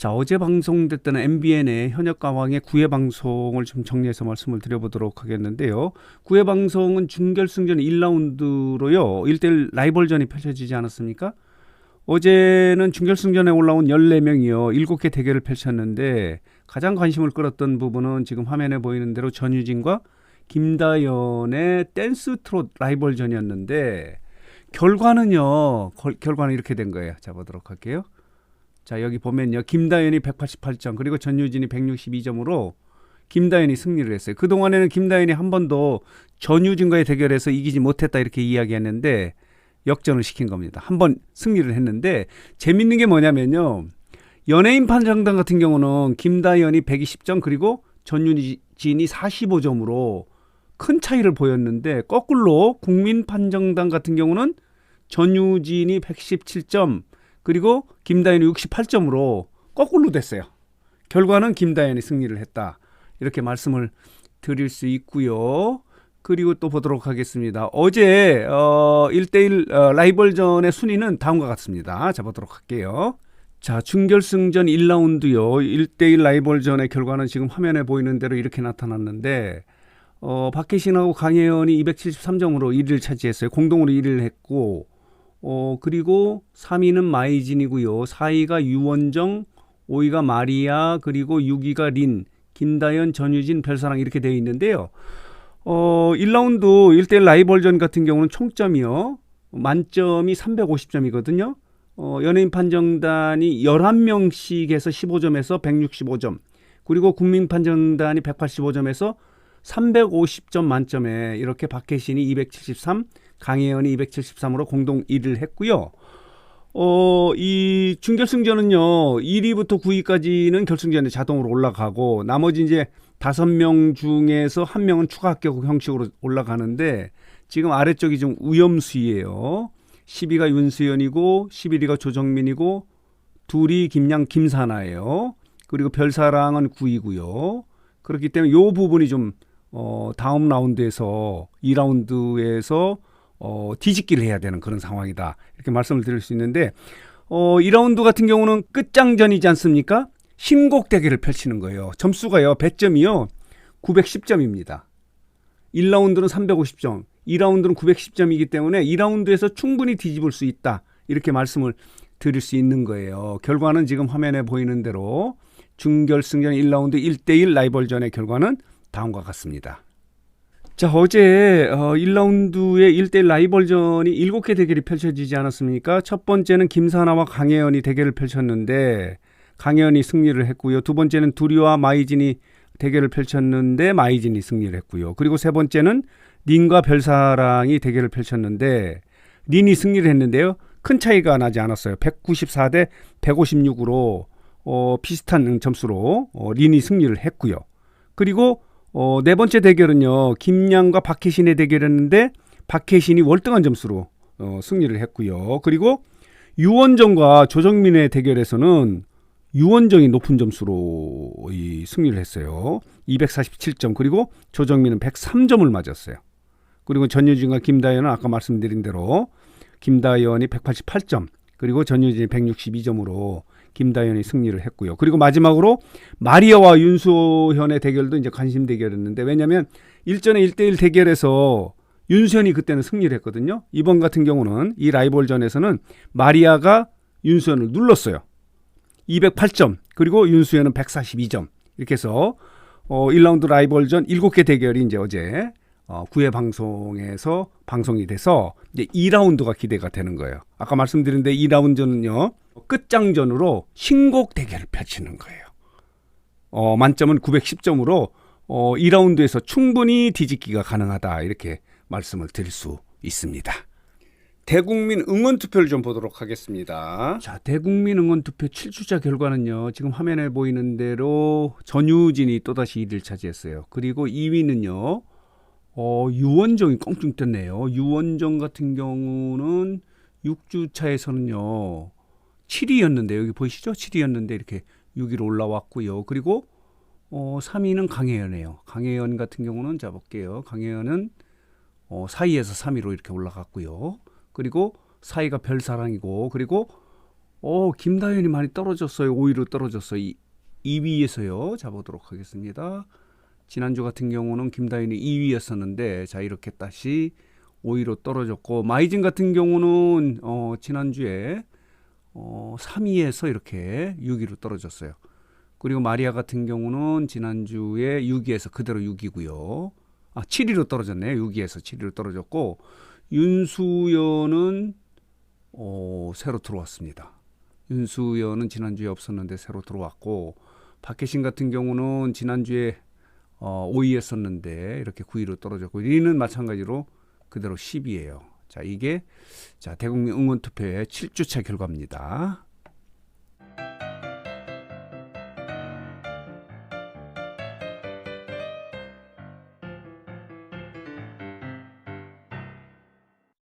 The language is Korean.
자, 어제 방송됐던 MBN의 현역 가왕의 구회 방송을 좀 정리해서 말씀을 드려보도록 하겠는데요. 구회 방송은 준결승전 1라운드로요. 1대1 라이벌전이 펼쳐지지 않았습니까? 어제는 준결승전에 올라온 14명이요. 7개 대결을 펼쳤는데 가장 관심을 끌었던 부분은 지금 화면에 보이는 대로 전유진과 김다연의 댄스 트롯 라이벌전이었는데 결과는요. 걸- 결과는 이렇게 된 거예요. 자 보도록 할게요. 자 여기 보면요. 김다연이 188점 그리고 전유진이 162점으로 김다연이 승리를 했어요. 그동안에는 김다연이 한 번도 전유진과의 대결에서 이기지 못했다 이렇게 이야기했는데 역전을 시킨 겁니다. 한 번 승리를 했는데 재밌는 게 뭐냐면요. 연예인 판정단 같은 경우는 김다연이 120점 그리고 전유진이 45점으로 큰 차이를 보였는데 거꾸로 국민 판정단 같은 경우는 전유진이 117점 그리고 김다연이 68점으로 거꾸로 됐어요. 결과는 김다연이 승리를 했다. 이렇게 말씀을 드릴 수 있고요. 그리고 또 보도록 하겠습니다. 어제 어 1대1 어, 라이벌전의 순위는 다음과 같습니다. 자 보도록 할게요. 자, 준결승전 1라운드요. 1대1 라이벌전의 결과는 지금 화면에 보이는 대로 이렇게 나타났는데 어, 박혜신하고 강혜연이 273점으로 1위를 차지했어요. 공동으로 1위를 했고 어, 그리고 3위는 마이진이고요. 4위가 유원정, 5위가 마리아, 그리고 6위가 린, 김다연, 전유진, 별사랑 이렇게 되어 있는데요. 어, 1라운드 1대1 라이벌전 같은 경우는 총점이요. 만점이 350점이거든요. 어, 연예인 판정단이 11명씩 해서 15점에서 165점. 그리고 국민 판정단이 185점에서 350점 만점에 이렇게 박혜신이 273, 강혜연이 273으로 공동 1위를 했고요. 어, 이 준결승전은요, 1위부터 9위까지는 결승전에 자동으로 올라가고, 나머지 이제 다섯 명 중에서 한 명은 추가 합격 형식으로 올라가는데, 지금 아래쪽이 좀 위험수위예요 10위가 윤수연이고, 11위가 조정민이고, 둘이 김양 김사나예요. 그리고 별사랑은 9위고요. 그렇기 때문에 요 부분이 좀 어, 다음 라운드에서 2라운드에서 어, 뒤집기를 해야 되는 그런 상황이다. 이렇게 말씀을 드릴 수 있는데 어, 2라운드 같은 경우는 끝장전이지 않습니까? 신곡 대결을 펼치는 거예요. 점수가요. 배점이요. 910점입니다. 1라운드는 350점, 2라운드는 910점이기 때문에 2라운드에서 충분히 뒤집을 수 있다. 이렇게 말씀을 드릴 수 있는 거예요. 결과는 지금 화면에 보이는 대로 준결승전 1라운드 1대1 라이벌전의 결과는 다음과 같습니다. 자, 어제 어, 1라운드의 1대1 라이벌전이 7개 대결이 펼쳐지지 않았습니까? 첫 번째는 김사나와 강혜연이 대결을 펼쳤는데 강혜연이 승리를 했고요. 두 번째는 두리와 마이진이 대결을 펼쳤는데 마이진이 승리를 했고요. 그리고 세 번째는 린과 별사랑이 대결을 펼쳤는데 린이 승리를 했는데요. 큰 차이가 나지 않았어요. 194 대 156으로 어, 비슷한 점수로 어, 린이 승리를 했고요. 그리고 어, 네 번째 대결은요. 김양과 박혜신의 대결이었는데 박혜신이 월등한 점수로 어, 승리를 했고요. 그리고 유원정과 조정민의 대결에서는 유원정이 높은 점수로 이 승리를 했어요. 247점 그리고 조정민은 103점을 맞았어요. 그리고 전유진과 김다연은 아까 말씀드린 대로 김다연이 188점 그리고 전유진이 162점으로 김다연이 승리를 했고요. 그리고 마지막으로 마리아와 윤수현의 대결도 이제 관심 대결이었는데 왜냐하면 일전에 1대1 대결에서 윤수현이 그때는 승리를 했거든요. 이번 같은 경우는 이 라이벌전에서는 마리아가 윤수현을 눌렀어요. 208점 그리고 윤수현은 142점 이렇게 해서 어 1라운드 라이벌전 7개 대결이 이제 어제 어 9회 방송에서 방송이 돼서 이제 2라운드가 기대가 되는 거예요. 아까 말씀드린 데 2라운드는요. 끝장전으로 신곡 대결을 펼치는 거예요. 어 만점은 910점으로 어 2라운드에서 충분히 뒤집기가 가능하다 이렇게 말씀을 드릴 수 있습니다. 대국민 응원 투표를 좀 보도록 하겠습니다. 자, 대국민 응원 투표 7주자 결과는요. 지금 화면에 보이는 대로 전유진이 또다시 1위를 차지했어요. 그리고 2위는요. 어, 유원정이 껑충 떴네요. 유원정 같은 경우는 6주차에서는요. 7위였는데 여기 보이시죠? 7위였는데 이렇게 6위로 올라왔고요. 그리고 어, 3위는 강혜연이에요. 강혜연 같은 경우는 자 볼게요. 강혜연은 어, 4위에서 3위로 이렇게 올라갔고요. 그리고 4위가 별사랑이고 그리고 어, 김다현이 많이 떨어졌어요. 5위로 떨어졌어요. 2위에서요. 잡아보도록 하겠습니다. 지난주 같은 경우는 김다현이 2위였었는데 자 이렇게 다시 5위로 떨어졌고 마이진 같은 경우는 어, 지난주에 어, 3위에서 이렇게 6위로 떨어졌어요. 그리고 마리아 같은 경우는 지난주에 6위에서 그대로 6위고요. 아 7위로 떨어졌네요. 6위에서 7위로 떨어졌고 윤수연은 어, 새로 들어왔습니다. 윤수연은 지난주에 없었는데 새로 들어왔고 박혜신 같은 경우는 지난주에 어, 5위였었는데 이렇게 9위로 떨어졌고 리는 마찬가지로 그대로 10위예요. 자 이게 자 대국민 응원 투표의 7주차 결과입니다.